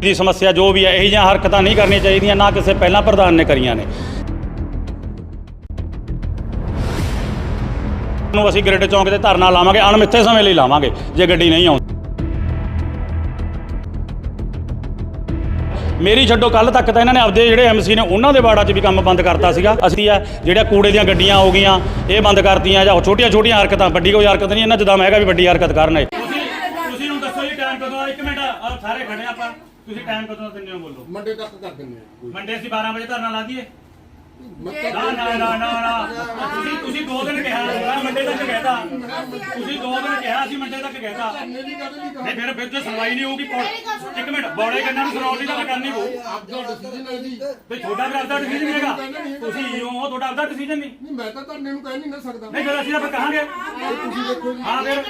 ਦੀ ਸਮੱਸਿਆ ਜੋ ਵੀ ਹੈ, ਇਹ ਜਿਹੀਆਂ ਹਰਕਤਾਂ ਨਹੀਂ ਕਰਨੀਆਂ ਚਾਹੀਦੀਆਂ, ਨਾ ਕਿਸੇ ਪਹਿਲਾਂ ਪ੍ਰਧਾਨ ਨੇ ਕਰੀਆਂ ਨੇ। ਨੂੰ ਅਸੀਂ ਗ੍ਰਿਡ ਚੌਂਕ ਤੇ ਧਰਨਾ ਲਾਵਾਂਗੇ, ਅਣਮਿੱਥੇ ਸਮੇਂ ਲਈ ਲਾਵਾਂਗੇ, ਜੇ ਗੱਡੀ ਨਹੀਂ ਆਉਂਦੀ ਮੇਰੀ ਛੱਡੋ ਕੱਲ ਤੱਕ ਤਾਂ ਇਹਨਾਂ ਨੇ ਆਪਦੇ ਜਿਹੜੇ ਐਮਸੀ ਨੇ, ਉਹਨਾਂ ਦੇ ਵਾਰਡਾਂ 'ਚ ਵੀ ਕੰਮ ਬੰਦ ਕਰਤਾ ਸੀਗਾ। ਅਸੀਂ ਆ ਜਿਹੜਾ ਕੂੜੇ ਦੀਆਂ ਗੱਡੀਆਂ ਹੋ ਗਈਆਂ, ਇਹ ਬੰਦ ਕਰਤੀਆਂ, ਜਾਂ ਛੋਟੀਆਂ ਛੋਟੀਆਂ ਹਰਕਤਾਂ, ਵੱਡੀ ਕੋਈ ਹਰਕਤ ਨਹੀਂ, ਇਹਨਾਂ 'ਚ ਦਮ ਹੈਗਾ ਵੀ ਵੱਡੀ ਹਰਕਤ ਕਰਨ ਇਹ। ਤੁਸੀਂ ਤੁਸੀਂ ਦੱਸੋ ਜੀ ਟਾਈਮ ਕਦੋਂ ਇੱਕ ਮਿੰਟ, ਆਹ ਸਾਰੇ ਖੜੇ ਆਪਾਂ। ਤੁਸੀਂ ਟਾਈਮ ਕਦੋਂ ਦਿੰਦੇ ਹੋ ਬੋਲੋ? ਮੰਡੇ ਤੱਕ ਕਰ ਦਿੰਦੇ ਆ ਮੰਡੇ ਅਸੀਂ 12 ਵਜੇ ਧਰਨਾ ਲਾ ਦਈਏ। ਨਾ ਨਾ ਨਾ ਨਾ। ਦੋ ਦਿਨ ਕਿਹਾ ਮੈਂ ਮੰਡੇ ਤੱਕ ਕਹਿਤਾ। ਤੁਸੀਂ ਦੋ ਦਿਨ ਕਿਹਾ ਅਸੀਂ ਮੰਡੇ ਤੱਕ ਕਹਿਤਾ। ਨਹੀਂ ਫਿਰ ਫਿਰ ਜੇ ਸੁਣਵਾਈ ਨਹੀਂ ਹੋਊਗੀ ਪੌੜ- ਇੱਕ ਮਿੰਟ ਬੋੜੇ ਕੰਨਾਂ ਨੂੰ ਸੁਣਾਉਣ ਦੀ ਤਾਂ ਕਰਨੀ ਪਊ ਆਪ ਦਾ ਡਿਸੀਜਨ ਹੈ ਜੀ ਤੁਹਾਡਾ ਵੀ ਆਪਦਾ ਡਿਸੀਜਨ ਹੈਗਾ। ਤੁਸੀਂ ਹੋ ਤੁਹਾਡਾ ਆਪਦਾ ਡਿਸੀਜਨ ਨਹੀਂ। ਨਹੀਂ ਮੈਂ ਤਾਂ ਧਰਨੇ ਨੂੰ ਕਹਿ ਨਹੀਂ ਨਾ ਸਕਦਾ। ਨਹੀਂ ਫਿਰ ਅਸੀਂ ਤਾਂ ਫਿਰ ਕਹਾਂਗੇ। ਤੁਸੀਂ ਦੇਖੋ ਜੀ। ਹਾਂ ਫਿਰ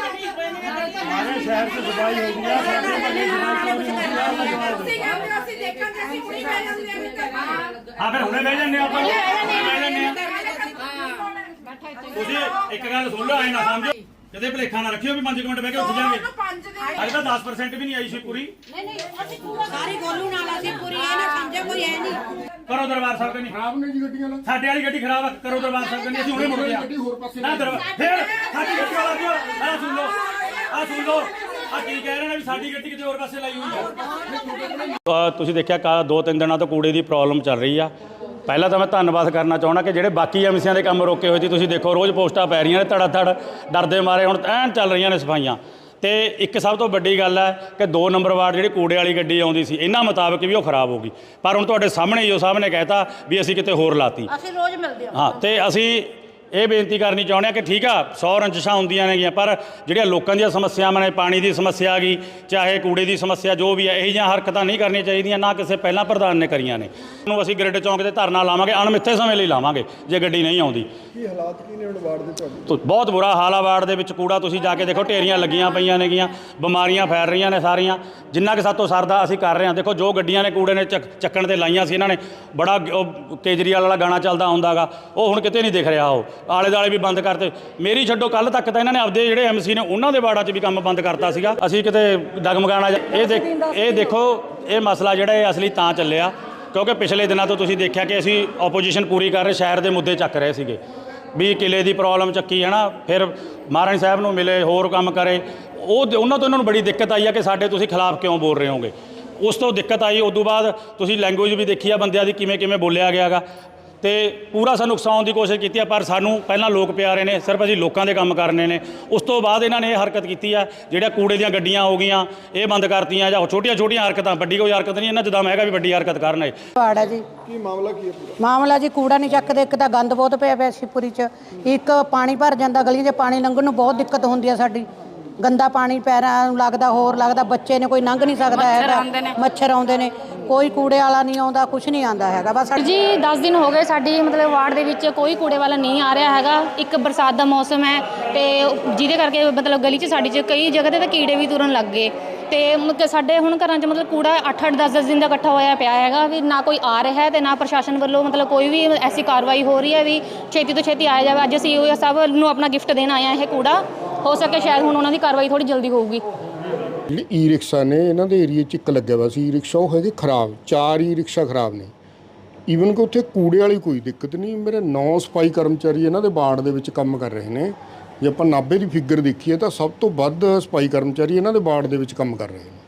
ਸਾਰੇ ਸ਼ਹਿਰ 'ਚ ਸਫ਼ਾਈ ਹੋ ਗਈ ਆ ਸਾਡੇ ਮੱਲੇ ਹਾਂ ਫਿਰ ਹੁਣੇ ਬਹਿ ਜੰਨੇ ਆਪਾਂ ਹੁਣੇ ਬਹਿ ਜੰਨੇ ਆ ਤੁਸੀਂ ਇੱਕ ਗੱਲ ਸੁਣ ਲਓ ਐ ਨਾ ਸਮਝੋ। ਕਦੇ ਭਲੇਖਾ ਨਾ ਰੱਖਿਓ ਵੀ 5 ਮਿੰਟ ਬਹਿ ਕੇ ਉੱਠ ਜਾਵਾਂਗੇ ਅਜੇ ਤਾਂ 10% ਵੀ ਨਹੀਂ ਆਈ ਸੀ ਪੂਰੀ। ਸਾਰੀ ਗੋਲੂ ਨਾਲ ਅਸੀਂ ਪੂਰੀ ਇਹ ਨਾ ਸਮਝੇ ਕੋਈ ਐ ਨਹੀਂ। ਕਰੋ ਦਰਬਾਰ ਸਾਹਿਬ ਦੇ ਨਹੀਂ ਖਰਾਬ ਨੇ ਜੀ ਗੱਡੀਆਂ ਨਾਲ ਸਾਡੇ ਵਾਲੀ ਗੱਡੀ ਖਰਾਬ ਆ ਕਰੋ ਦਰਬਾਰ ਸਾਹਿਬ ਦੇ ਨਹੀਂ ਅਸੀਂ ਹੁਣੇ ਮੁੜ ਗਿਆ। ਗੱਡੀ ਹੋਰ ਪਾਸੇ ਨਾ ਦਰਬਾਰ ਫਿਰ ਸਾਡੀ ਗੱਡੀ ਵਾਲਾ ਕਿਉਂ ਆ ਸੁਣ ਲਓ ਆ ਸੁਣ ਲਓ। ਆ ਕੀ ਕਹਿ ਰਹੇ ਨੇ ਵੀ ਸਾਡੀ ਗੱਡੀ ਕਿਤੇ ਹੋਰ ਪਾਸੇ ਲਾਈ ਹੋਈ ਆ? ਤੁਸੀਂ ਦੇਖਿਆ ਕਾ ਦੋ ਤਿੰਨ ਦਿਨਾਂ ਤੋਂ ਕੂੜੇ ਦੀ ਪ੍ਰੋਬਲਮ ਚੱਲ ਰਹੀ ਆ। ਪਹਿਲਾਂ ਤਾਂ ਮੈਂ ਧੰਨਵਾਦ ਕਰਨਾ ਚਾਹਣਾ ਕਿ ਜਿਹੜੇ ਬਾਕੀ ਐਮਸੀਆਂ ਦੇ ਕੰਮ ਰੋਕੇ ਹੋਏ ਸੀ ਤੁਸੀਂ ਦੇਖੋ ਰੋਜ਼ ਪੋਸਟਾਂ ਪੈ ਰਹੀਆਂ ਨੇ ਧੜਾ ਧੜ ਡਰਦੇ ਮਾਰੇ ਹੁਣ ਐਨ ਚੱਲ ਰਹੀਆਂ ਨੇ ਸਫਾਈਆਂ। ਤੇ ਇੱਕ ਸਭ ਤੋਂ ਵੱਡੀ ਗੱਲ ਹੈ ਕਿ 2 ਨੰਬਰ ਵਾਰਡ ਜਿਹੜੀ ਕੂੜੇ ਵਾਲੀ ਗੱਡੀ ਆਉਂਦੀ ਸੀ ਇਹਨਾਂ ਮੁਤਾਬਕ ਵੀ ਉਹ ਖਰਾਬ ਹੋ ਗਈ। ਪਰ ਹੁਣ ਤੁਹਾਡੇ ਸਾਹਮਣੇ ਉਹ ਸਾਹਿਬ ਨੇ ਕਹਿਤਾ ਵੀ ਅਸੀਂ ਕਿਤੇ ਹੋਰ ਲਾਤੀ। ਅਸੀਂ ਰੋਜ਼ ਮਿਲਦੇ ਹਾਂ। ਹਾਂ ਤੇ ਅਸੀਂ ਇਹ ਬੇਨਤੀ ਕਰਨੀ ਚਾਹੁੰਦੇ ਹਾਂ ਕਿ ਠੀਕ ਆ 100 ਰੰਜਿਸ਼ਾਂ ਹੁੰਦੀਆਂ ਨੇਗੀਆਂ ਪਰ ਜਿਹੜੀਆਂ ਲੋਕਾਂ ਦੀਆਂ ਸਮੱਸਿਆਵਾਂ ਨੇ ਪਾਣੀ ਦੀ ਸਮੱਸਿਆ ਆ ਗਈ ਚਾਹੇ ਕੂੜੇ ਦੀ ਸਮੱਸਿਆ ਜੋ ਵੀ ਹੈ ਇਹ ਜਿਹੀਆਂ ਹਰਕਤਾਂ ਨਹੀਂ ਕਰਨੀਆਂ ਚਾਹੀਦੀਆਂ ਨਾ ਕਿਸੇ ਪਹਿਲਾਂ ਪ੍ਰਧਾਨ ਨੇ ਕਰੀਆਂ ਨੇ। ਨੂੰ ਅਸੀਂ ਗ੍ਰਿਡ ਚੌਂਕ ਤੇ ਧਰਨਾ ਲਾਵਾਂਗੇ ਅਣਮਿੱਥੇ ਸਮੇਂ ਲਈ ਲਾਵਾਂਗੇ ਜੇ ਗੱਡੀ ਨਹੀਂ ਆਉਂਦੀ। ਕੀ ਹਾਲਾਤ ਕੀ ਨੇ ਹੁਣ ਵਾਰਡ ਦੇ ਤੁਹਾਡੇ? ਬਹੁਤ ਬੁਰਾ ਹਾਲ ਆ ਵਾਰਡ ਦੇ ਵਿੱਚ ਕੂੜਾ ਤੁਸੀਂ ਜਾ ਕੇ ਦੇਖੋ ਢੇਰੀਆਂ ਲੱਗੀਆਂ ਪਈਆਂ ਨੇਗੀਆਂ ਬਿਮਾਰੀਆਂ ਫੈਲ ਰਹੀਆਂ ਨੇ ਸਾਰੀਆਂ। ਜਿੰਨਾ ਕਿ ਸਾਤੋਂ ਸਰਦਾ ਅਸੀਂ ਕਰ ਰਹੇ ਹਾਂ ਦੇਖੋ ਜੋ ਗੱਡੀਆਂ ਨੇ ਕੂੜੇ ਨੇ ਚੱਕ- ਚੱਕਣ ਤੇ ਲਾਈਆਂ ਸੀ ਇਹਨਾਂ ਨੇ ਬੜਾ ਕੇਜਰੀਵਾਲ ਵਾਲਾ ਗਾਣਾ ਚੱਲਦਾ ਹੁੰਦਾਗਾ ਉਹ ਹੁਣ ਕਿਤੇ ਨਹੀਂ ਦਿਖ ਰਿਹਾ ਉਹ। ਆਲੇ ਦਾਲੇ ਵੀ ਬੰਦ ਕਰਤੇ। ਮੇਰੀ ਛੱਡੋ ਕੱਲ ਤੱਕ ਤਾਂ ਇਹਨਾਂ ਨੇ ਆਪਦੇ ਜਿਹੜੇ ਐਮਸੀ ਨੇ, ਉਹਨਾਂ ਦੇ ਵਾਰਡਾਂ 'ਚ ਵੀ ਕੰਮ ਬੰਦ ਕਰਤਾ ਸੀਗਾ। ਅਸੀਂ ਕਿਤੇ ਡਗਮਗਾਣਾ ਇਹ ਦੇਖ, ਇਹ ਦੇਖੋ, ਇਹ ਮਸਲਾ ਜਿਹੜਾ ਇਹ ਅਸਲੀ ਤਾਂ ਚੱਲਿਆ। ਕਿਉਂਕਿ ਪਿਛਲੇ ਦਿਨਾਂ ਤੋਂ ਤੁਸੀਂ ਦੇਖਿਆ ਕਿ ਅਸੀਂ ਆਪੋਜੀਸ਼ਨ ਪੂਰੀ ਕਰ ਰਹੇ, ਸ਼ਹਿਰ ਦੇ ਮੁੱਦੇ ਚੱਕ ਰਹੇ ਸੀਗੇ। ਵੀ ਕਿਲੇ ਦੀ ਪ੍ਰੋਬਲਮ ਚੱਕੀ ਹੈ ਨਾ, ਫਿਰ ਮਹਾਰਾਣੀ ਸਾਹਿਬ ਨੂੰ ਮਿਲੇ, ਹੋਰ ਕੰਮ ਕਰੇ। ਉਹ ਉਹਨਾਂ ਤੋਂ ਇਹਨਾਂ ਨੂੰ ਬੜੀ ਦਿੱਕਤ ਆਈ ਆ ਕਿ ਸਾਡੇ ਤੁਸੀਂ ਖਿਲਾਫ ਕਿਉਂ ਬੋਲ ਰਹੇ ਹੋਗੇ? ਉਸ ਤੋਂ ਦਿੱਕਤ ਆਈ ਉਸ ਤੋਂ ਬਾਅਦ ਤੁਸੀਂ ਲੈਂਗੁਏਜ ਵੀ ਦੇਖੀ ਆ ਬੰਦਿਆਂ ਦੀ ਕਿਵੇਂ ਕਿਵੇਂ ਬੋਲਿਆ ਗਿਆਗਾ। ਤੇ ਪੂਰਾ ਸਾਨੂੰ ਉਕਸਾਉਣ ਦੀ ਕੋਸ਼ਿਸ਼ ਕੀਤੀ ਆ ਪਰ ਸਾਨੂੰ ਪਹਿਲਾਂ ਲੋਕ ਪਿਆਰੇ ਨੇ ਸਿਰਫ ਅਸੀਂ ਲੋਕਾਂ ਦੇ ਕੰਮ ਕਰਨੇ ਨੇ। ਉਸ ਤੋਂ ਬਾਅਦ ਇਹਨਾਂ ਨੇ ਇਹ ਹਰਕਤ ਕੀਤੀ ਆ ਜਿਹੜਾ ਕੂੜੇ ਦੀਆਂ ਗੱਡੀਆਂ ਹੋ ਗਈਆਂ ਇਹ ਬੰਦ ਕਰਤੀਆਂ ਜਾਂ ਛੋਟੀਆਂ ਛੋਟੀਆਂ ਹਰਕਤਾਂ ਵੱਡੀ ਕੋਈ ਹਰਕਤ ਨਹੀਂ ਇਹਨਾਂ ਦਮ ਹੈਗਾ ਵੀ ਵੱਡੀ ਹਰਕਤ ਕਰਨ ਇਹ। ਹੈ ਜੀ। ਕੀ ਮਾਮਲਾ ਕੀ ਹੈ ਪੂਰਾ? ਮਾਮਲਾ ਜੀ ਕੂੜਾ ਨਹੀਂ ਚੱਕਦੇ ਇੱਕ ਤਾਂ ਗੰਦ ਬਹੁਤ ਪਿਆ ਪਿਆ ਸ਼ਿਵਪੁਰੀ ਚ ਇੱਕ ਪਾਣੀ ਭਰ ਜਾਂਦਾ ਗਲੀ 'ਚ ਪਾਣੀ ਲੰਘਣ ਨੂੰ ਬਹੁਤ ਦਿੱਕਤ ਹੁੰਦੀ ਆ ਸਾਡੀ। ਗੰਦਾ ਪਾਣੀ ਪੈਰਾਂ ਨੂੰ ਲੱਗਦਾ ਹੋਰ ਲੱਗਦਾ ਬੱਚੇ ਨੇ ਕੋਈ ਲੰਘ ਨਹੀਂ ਸਕਦਾ ਹੈਗਾ। ਮੱਛਰ ਆਉਂਦੇ ਨੇ। ਕੋਈ ਕੂੜੇ ਵਾਲਾ ਨਹੀਂ ਆਉਂਦਾ ਕੁਝ ਨਹੀਂ ਆਉਂਦਾ ਹੈਗਾ। ਬਸ ਜੀ 10 ਦਿਨ ਹੋ ਗਏ ਸਾਡੀ ਮਤਲਬ ਵਾਰਡ ਦੇ ਵਿੱਚ ਕੋਈ ਕੂੜੇ ਵਾਲਾ ਨਹੀਂ ਆ ਰਿਹਾ ਹੈਗਾ। ਇੱਕ ਬਰਸਾਤ ਦਾ ਮੌਸਮ ਹੈ ਤੇ ਜਿਹਦੇ ਕਰਕੇ ਮਤਲਬ ਗਲੀ 'ਚ ਸਾਡੀ 'ਚ ਕਈ ਜਗ੍ਹਾ ਤੇ ਤਾਂ ਕੀੜੇ ਵੀ ਤੁਰਨ ਲੱਗ ਗਏ। ਤੇ ਸਾਡੇ ਹੁਣ ਘਰਾਂ 'ਚ ਮਤਲਬ ਕੂੜਾ 8-8 10-10 ਦਿਨ ਦਾ ਇਕੱਠਾ ਹੋਇਆ ਪਿਆ ਹੈਗਾ ਵੀ ਨਾ ਕੋਈ ਆ ਰਿਹਾ ਤੇ ਨਾ ਪ੍ਰਸ਼ਾਸਨ ਵੱਲੋਂ ਮਤਲਬ ਕੋਈ ਵੀ ਐਸੀ ਕਾਰਵਾਈ ਹੋ ਰਹੀ ਹੈ ਵੀ ਛੇਤੀ ਤੋਂ ਛੇਤੀ ਆਇਆ ਜਾਵੇ। ਅੱਜ ਅਸੀਂ ਉਹ ਸਭ ਨੂੰ ਆਪਣਾ ਗਿਫਟ ਦੇਣ ਆਏ ਹਾਂ ਇਹ ਕੂੜਾ। ਹੋ ਸਕੇ ਸ਼ਾਇਦ ਹੁਣ ਉਹਨਾਂ ਦੀ ਕਾਰਵਾਈ ਥੋੜੀ ਜਲਦੀ ਹੋਊਗੀ। ਜਿਹੜੇ ਈ ਰਿਕਸ਼ਾ ਨੇ, ਇਹਨਾਂ ਦੇ ਏਰੀਆ 'ਚ ਇੱਕ ਲੱਗਿਆ ਵਾ ਸੀ ਈ ਰਿਕਸ਼ਾ ਉਹ ਹੈਗੇ ਖਰਾਬ, ਚਾਰ ਈ ਰਿਕਸ਼ਾ ਖਰਾਬ ਨੇ। ਈਵਨ ਕਿ ਉੱਥੇ ਕੂੜੇ ਵਾਲੀ ਕੋਈ ਦਿੱਕਤ ਨਹੀਂ, ਮੇਰੇ ਨੌ ਸਫ਼ਾਈ ਕਰਮਚਾਰੀ ਇਹਨਾਂ ਦੇ ਵਾਰਡ ਦੇ ਵਿੱਚ ਕੰਮ ਕਰ ਰਹੇ ਨੇ। ਜੇ ਆਪਾਂ ਨਾਭੇ ਦੀ ਫਿਗਰ ਦੇਖੀਏ ਤਾਂ ਸਭ ਤੋਂ ਵੱਧ ਸਫ਼ਾਈ ਕਰਮਚਾਰੀ ਇਹਨਾਂ ਦੇ ਵਾਰਡ ਦੇ ਵਿੱਚ ਕੰਮ ਕਰ ਰਹੇ ਨੇ।